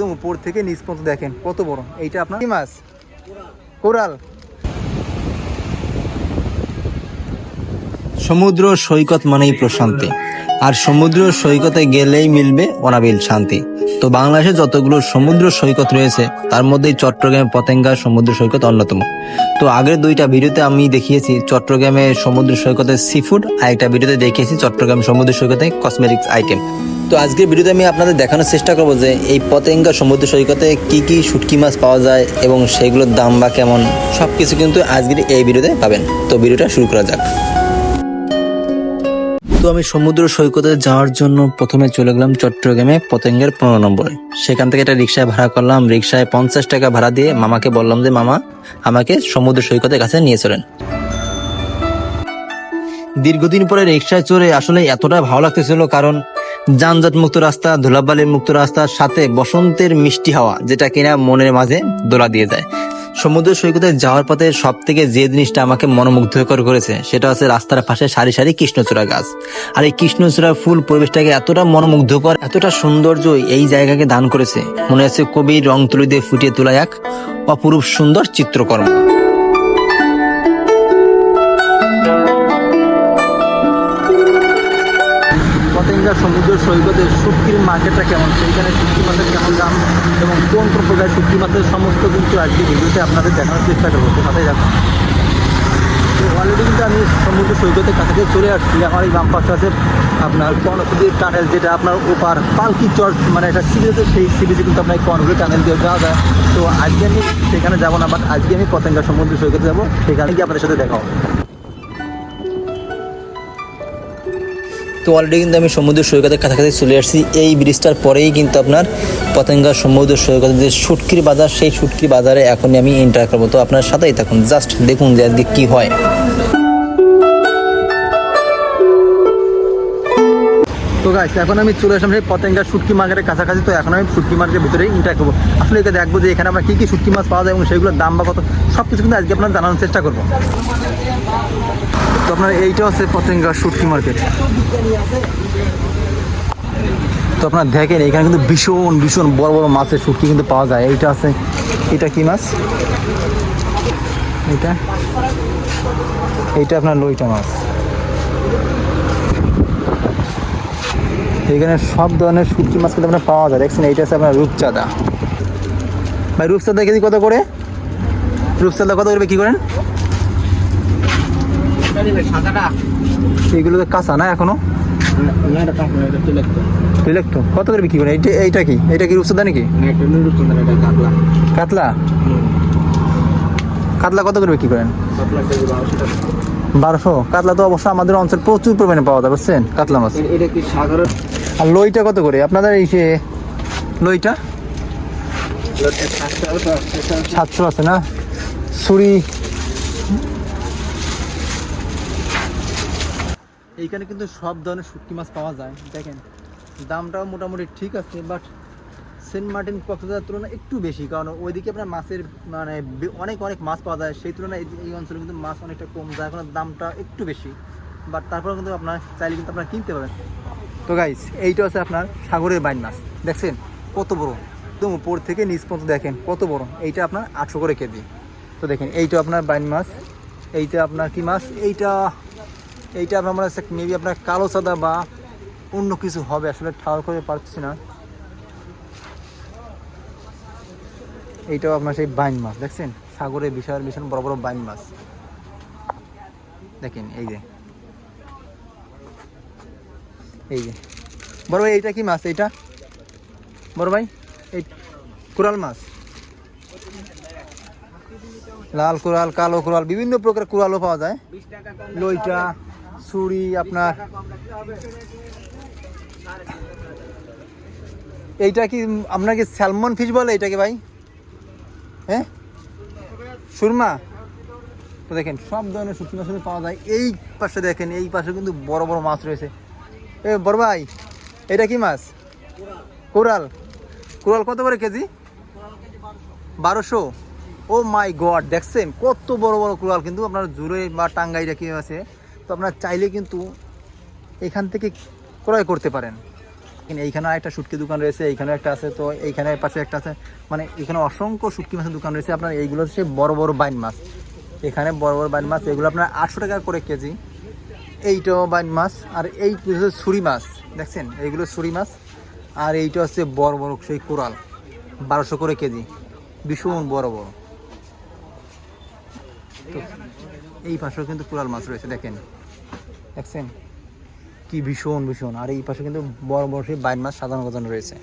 একদম উপর থেকে নিচ পর্যন্ত দেখেন, কত বড়। এইটা আপনার কি মাছ? কোরাল। সমুদ্র সৈকত মানেই প্রশান্তি। আর সমুদ্র সৈকতে গেলেই মিলবে অনাবিল শান্তি। তো বাংলাদেশে যতগুলো সমুদ্র সৈকত রয়েছে, তার মধ্যেই চট্টগ্রামে পতেঙ্গা সমুদ্র সৈকত অন্যতম। তো আগের দুইটা ভিডিওতে আমি দেখিয়েছি চট্টগ্রামে সমুদ্র সৈকতে সি ফুড আর একটা ভিডিওতে দেখিয়েছি চট্টগ্রাম সমুদ্র সৈকতে কসমেটিক্স আইটেম তো আজকের ভিডিওতে আমি আপনাদের দেখানোর চেষ্টা করব যে এই পতেঙ্গা সমুদ্র সৈকতে কি কি শুটকি মাছ পাওয়া যায় এবং সেগুলোর দাম বা কেমন সব কিছু কিন্তু আজকের এই ভিডিওতে পাবেন। তো ভিডিওটা শুরু করা যাক। তো আমি সমুদ্র সৈকতে যাওয়ার জন্য প্রথমে চলে গেলাম চট্টগ্রামে পতেঙ্গের পনেরো নম্বরে। সেখান থেকে একটা রিক্সায় ভাড়া করলাম। রিক্সায় পঞ্চাশ টাকা ভাড়া দিয়ে মামাকে বললাম যে, মামা, আমাকে সমুদ্র সৈকতের কাছে নিয়ে চলেন। দীর্ঘদিন পরে রিক্সায় চড়ে আসলে এতটা ভালো লাগতেছিল, কারণ যানজট মুক্ত রাস্তা, ধুলাবালির মুক্ত রাস্তার সাথে বসন্তের মিষ্টি হাওয়া, যেটা কিনা মনের মাঝে দোলা দিয়ে যায়। সমুদ্র সৈকতে যাওয়ার পথে সব থেকে যে জিনিসটা আমাকে মনোমুগ্ধকর করেছে, সেটা হচ্ছে রাস্তার পাশে সারি সারি কৃষ্ণচূড়া গাছ। আর এই কৃষ্ণচূড়া ফুল পরিবেশটাকে এতটা মনোমুগ্ধকর, এতটা সৌন্দর্য এই জায়গাকে দান করেছে। মনে হচ্ছে কবি রং তুলি দিয়ে ফুটিয়ে তোলা এক অপরূপ সুন্দর চিত্রকর্ম। সমুদ্র সৈকতের শুটকির মার্কেটটা কেমন? সেইখানে শুটকি মাছের কেমন দাম এবং কোন কোন প্রকার শুটকি মাছের সমস্ত কিন্তু আজকে ভিডিওতে আপনাদের দেখানোর চেষ্টা করব। যাব তো অলরেডি কিন্তু আমি সমুদ্র সৈকতের কাছাকাছি চলে আসছি। আমার এই বাম পাশে আছে আপনার কর্ণফুলি টানেল যেটা আপনার ওপার পালকি চর মানে একটা সিরিজ সেই সিরিজে কিন্তু আপনার কর্ণফুলি টানেল দিয়ে যাওয়া যায়। তো আজকে আমি সেখানে যাব না বাট আজকে আমি পতেঙ্গা সমুদ্র সৈকতে যাব। সেখানে গিয়ে আপনাদের সাথে দেখা হবে। তো অলরেডি কিন্তু আমি সমুদ্র সৈকতের কাছাকাছি চলে আসছি। এই ব্রিজটার পরেই কিন্তু আপনার পতেঙ্গা সমুদ্র সৈকতের যে সুটকির বাজার, সেই সুটকির বাজারে এখনই আমি এন্টার করব। তো আপনার সাথেই থাকুন। জাস্ট দেখুন যে আজকে কি হয়। তো গাইস এখন আমি চলে আসলাম সেই পতেঙ্গা শুটকি মার্কেটের কাছাকাছি। তো এখন আমি শুটকি মার্কেটের ভিতরে ইন্টার করব। আসলে এটা দেখব যে এখানে আমরা কী কী শুটকি মাছ পাওয়া যায় এবং সেগুলোর দাম বা কত সব কিছু কিন্তু আজকে আপনার জানানোর চেষ্টা করব। তো আপনার এইটা হচ্ছে পতেঙ্গা শুটকি মার্কেট। তো আপনার দেখেন, এখানে কিন্তু ভীষণ ভীষণ বড় বড় মাছের শুটকি কিন্তু পাওয়া যায়। এইটা আছে, এটা কি মাছ? এটা এইটা আপনার লইটা মাছ। এখানে সব ধরনের শুটকি মাছ কিন্তু আপনার পাওয়া যায়। দেখছেন, এইটা আছে আপনার রূপচাঁদা। ভাই, রূপচাঁদা কেজি কত করে? রূপচাঁদা কত করে কি করেন? এইগুলো তো কাঁচা না এখনও? কত করে বিক্রি করেন? এইটা এইটা কি? এটা কি রূপচাঁদা নাকি? কাতলা? কাতলা কত করে বিক্রি করেন? বারোশো। কাতলা তো অবশ্য আমাদের অঞ্চল প্রচুর পরিমাণে পাওয়া যায়, বুঝছেন? কাতলা মাছ। এটা কি সাগরের আর লইটা কত করে? আপনাদের এই যে লইটা? সাতশো আছে না? ছুরি। এইখানে কিন্তু সব ধরনের শুটকি মাছ পাওয়া যায়, দেখেন। দামটাও মোটামুটি ঠিক আছে বাট সেন্ট মার্টিন কক্সবাজার তুলনায় একটু বেশি, কারণ ওইদিকে আপনার মাছের মানে অনেক অনেক মাছ পাওয়া যায়। সেই তুলনায় এই- এই অঞ্চলে কিন্তু মাছ অনেকটা কম যায়, এখন দামটা একটু বেশি। বাট তারপরে কিন্তু আপনার চাইলে কিন্তু আপনারা কিনতে পারেন। তো গাইস এইটা হচ্ছে আপনার সাগরের বাইন মাছ। দেখছেন? কত বড়। একদম উপর থেকে নিচ পর্যন্ত দেখেন, কত বড়। এইটা আপনার আটশো করে কেজি। তো দেখেন, এইটা আপনার বাইন মাছ। এইটা আপনার কি মাছ? এইটা এইটা আপনার মনে হচ্ছে মেবি আপনার কালো সাদা বা অন্য কিছু হবে, আসলে ঠাওয়ার করে পারছি না। এইটাও আপনার সেই বাইন মাছ, দেখছেন? সাগরে বিশাল বিশাল বড় বড় বাইন মাছ। দেখেন, এই যে। এই যে। বড় ভাই, এইটা কি মাছ? এইটা? বড় ভাই, এই কোরাল মাছ। লাল কোরাল কালো কোরাল বিভিন্ন প্রকার কোরালও পাওয়া যায়। লইটা, ছুরি, আপনার এইটা কি আপনার কি স্যালমন ফিশ বলে এটাকে ভাই? হ্যাঁ? সুরমা? তো দেখেন, সব ধরনের মাছ পাওয়া যায়। এই পাশে দেখেন, এই পাশে কিন্তু বড় বড় মাছ রয়েছে। এ, বড় ভাই এটা কি মাছ? কোরাল। কোরাল কত করে কেজি? বারোশো। ও মাই গড, দেখছেন? কত বড় বড় কোরাল কিন্তু আপনার জুড়ে বা টাঙ্গাই রাখি আছে? তো আপনার চাইলে কিন্তু এখান থেকে ক্রয় করতে পারেন। এইখানে একটা শুটকি দোকান রয়েছে এইখানে একটা আছে, তো এইখানে পাশে একটা আছে। মানে এখানে অসংখ্য শুটকি মাছের দোকান রয়েছে। আপনার এইগুলো হচ্ছে বড় বড় বাইন মাছ। এখানে বড় বড় বাইন মাছ, এগুলো আপনার আটশো টাকা করে কেজি। এইটাও বাইন মাছ আর এই হচ্ছে ছুরি মাছ দেখছেন? এইগুলো ছুরি মাছ। আর এইটা হচ্ছে বড় বড় সেই কোরাল বারোশো করে কেজি ভীষণ বড় বড়। তো এই পাশেও কিন্তু কোরাল মাছ রয়েছে দেখেন। দেখছেন? কি ভীষণ ভীষণ। আর এই পাশে কিন্তু বড় বড় সেই বাইন মাছ সাধারণ গজানো রয়েছে।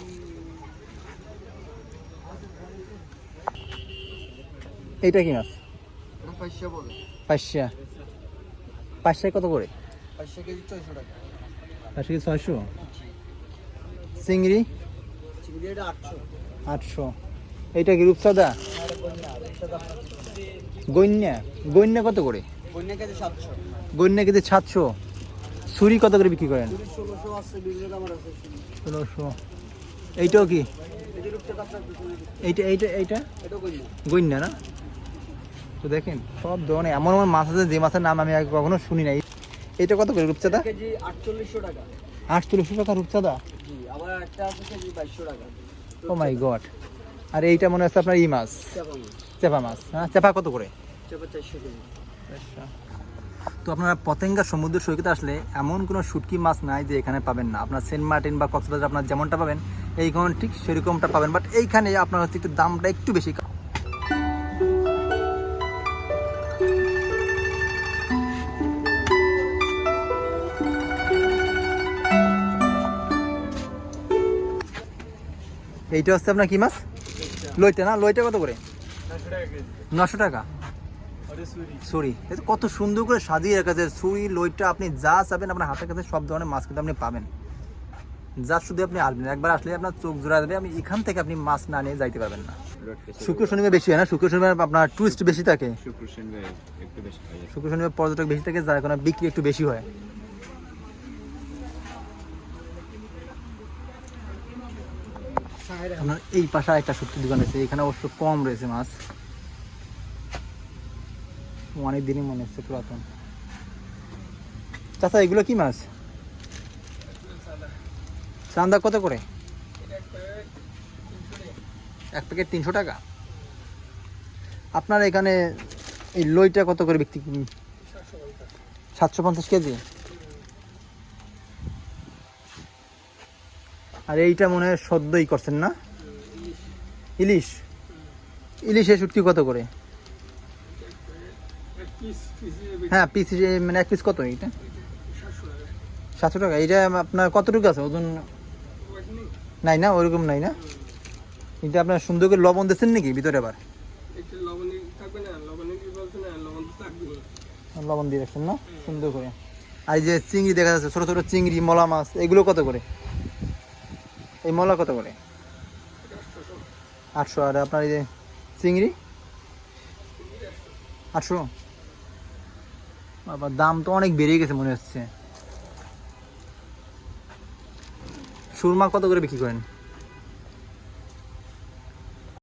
এইটা কি মাছ? পাঁচশা। পাঁচশায় কত করে? পাঁচশো কেজি ছয়শো টাকা। পাঁচশো কি ছয়শো? চিংড়ি? চিংড়ি এটা আটশো। আটশো। এইটা কি রূপসাদা? গন্যা গন্যা কত করে? কেজি সাতশো। গন্যা কেজি সাতশো। ছুরি কত করে বিক্রি করেন? ষোলোশো এইটাও কি? এই এইটা এইটা এইটা? গন্যা না? তো দেখেন সব ধরনের এমন এমন মাছ আছে যে মাছের নাম আমি আগে কখনো শুনি নাই। এটা কত করে রূপচাঁদা? কেজি আটচল্লিশশো টাকা। আটচল্লিশশো টাকা রূপচাঁদা? জি আবার একটা আছে কেজি বাইশশো টাকা। ও মাই গড। আর এইটা মনে হচ্ছে আপনার ই মাছ। চেপা মাছ। হ্যাঁ? চেপা কত করে? চাপা চারশো কেজি। তো আপনারা পতেঙ্গা সমুদ্র সৈকতে আসলে এমন কোনো শুটকি মাছ নাই যে এখানে পাবেন না। আপনার সেন্ট মার্টিন বা কক্সবাজার আপনার যেমনটা পাবেন এইখানে ঠিক সেরকমটা পাবেন। বাট এইখানে আপনার হচ্ছে একটু দামটা একটু বেশি। এইটা হচ্ছে আপনার কি মাছ? লইটা না? লইটা কত করে? নশো টাকা। এই কত সুন্দর করে সাজিয়ে রাখা যায় ছুরি লইটা আপনি যা চাবেন আপনার হাতের কাছে সব ধরনের মাছ কিন্তু আপনি পাবেন। যা শুধু আপনি আসবেন একবার আসলে আপনার চোখ জোড়া দেবে আপনি এখান থেকে আপনি মাছ না নিয়ে যাইতে পারবেন না। শুক্র শনিবার বেশি হয় না? শুক্র শনিবার আপনার টুরিস্ট বেশি থাকে? শুক্র শনিবার পর্যটক বেশি থাকে যার কারণে বিক্রি একটু বেশি হয়। আপনার এই পাশে একটা সত্যি দোকান আছে, এখানে অবশ্য কম রয়েছে মাছ। অনেক দিনই মনে হচ্ছে পুরাতন। চাচা, এগুলো কি মাছ? চান্দা কত করে? এক প্যাকেট তিনশো টাকা। আপনার এখানে এই লইটা কত করে বিক্রি? সাতশো পঞ্চাশ কেজি? আর এইটা মনে হয় সদ্যই করছেন না? ইলিশ। ইলিশের শুটকি কত করে? হ্যাঁ পিস মানে এক পিস কত এইটা সাতশো টাকা। এইটা আপনার কতটুকু আছে? ওজন নাই না? ওরকম নাই না? এটা আপনার সুন্দর করে লবণ দিচ্ছেন নাকি ভিতরে আবার? লবণ দিয়ে রাখছেন না? সুন্দর করে। আর যে চিংড়ি দেখা যাচ্ছে, ছোট ছোট চিংড়ি, মলা মাছ, এগুলো কত করে? এই মলা কত করে? আটশো। আর আপনার এই যে চিংড়ি? আটশো? বাবা, দাম তো অনেক বেড়ে গেছে মনে হচ্ছে। সুরমা কত করে বিক্রি করেন?